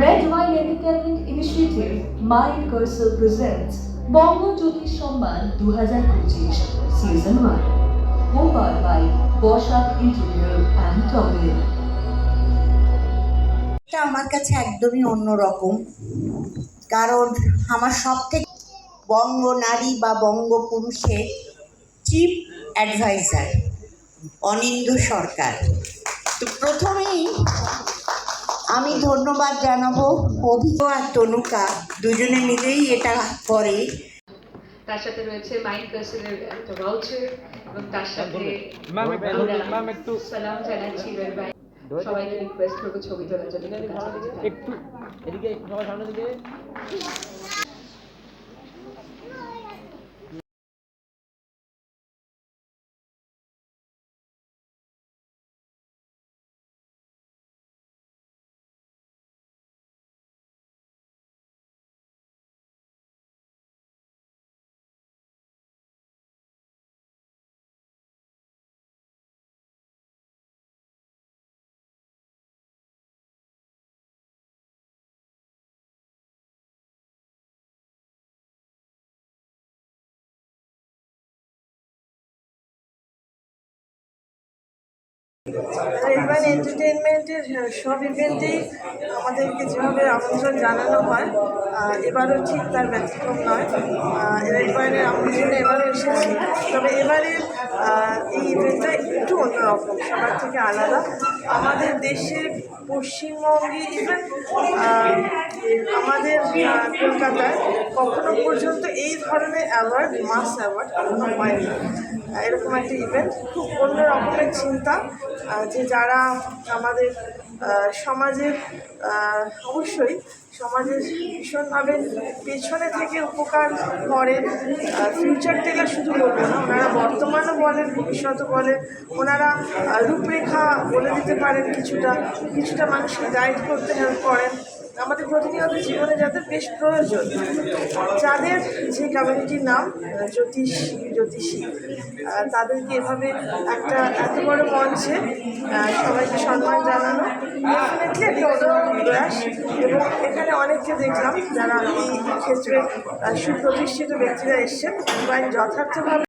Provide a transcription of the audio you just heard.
Red Wine Entertainment Initiative, Mind Cursor presents জ্যোতিষ সম্মান দু হাজার পঁচিশ season one by Boschak Interior and Toggle. এটা আমার কাছে একদমই অন্যরকম, কারণ আমার সব থেকে বঙ্গ নারী বা বঙ্গ পুরুষের চিফ অ্যাডভাইজার অনিন্দ সরকার তো প্রথমেই আমি ধন্যবাদ জানাব অভিজ্ঞ আর তনুকা দুজনে মিলেই এটা করে। তার সাথে রয়েছে মাইন্ড কার্সেলের একটা ভাউচার এবং তার সাথে ম্যাম একটু ম্যাম একটু সালাম জানাচ্ছি সবাইকে রিকোয়েস্ট করব ছবি তোলার জন্য। একটু একটু এদিকে সবাই সামনে দিকে। রেলওয়ে এন্টারটেনমেন্টের সব ইভেন্টেই আমাদেরকে যেভাবে আমন্ত্রণ জানানো হয় এবারও ঠিক তার ব্যতিক্রম নয়। রেলওয়ের আমন্ত্রণে এবারও এসেছি। তবে এবারে এই ইভেন্টটা একটু অন্যরকম, সবার থেকে আলাদা। আমাদের দেশে পশ্চিমবঙ্গে ইভেন আমাদের কলকাতায় কখনো পর্যন্ত এই ধরনের অ্যাওয়ার্ড মাস অ্যাওয়ার্ড কখনো হয়নি। এরকম একটা ইভেন্ট খুব অন্য রকমের চিন্তা যে যারা আমাদের সমাজের অবশ্যই সমাজের ভীষণভাবে পেছনে থেকে উপকার করেন ফিউচার থেকে শুধু বলব না, ওনারা বর্তমানও বলেন, ভবিষ্যৎও বলেন, ওনারা রূপরেখা বলে দিতে পারেন কিছুটা কিছুটা মানুষকে গাইড করতে হেল্প করেন। আমাদের প্রতিনিয়ত জীবনে যাদের বেশ প্রয়োজন, যাদের যে কমিউনিটির নাম জ্যোতিষ, জ্যোতিষী তাদেরকে এভাবে একটা এত বড় মঞ্চে সবাইকে সম্মান জানানো ডেফিনেটলি একটি অন্যরকম প্রয়াস। এবং এখানে অনেককে দেখলাম যারা এই ক্ষেত্রে সুপ্রতিষ্ঠিত ব্যক্তিরা এসছেন যথার্থভাবে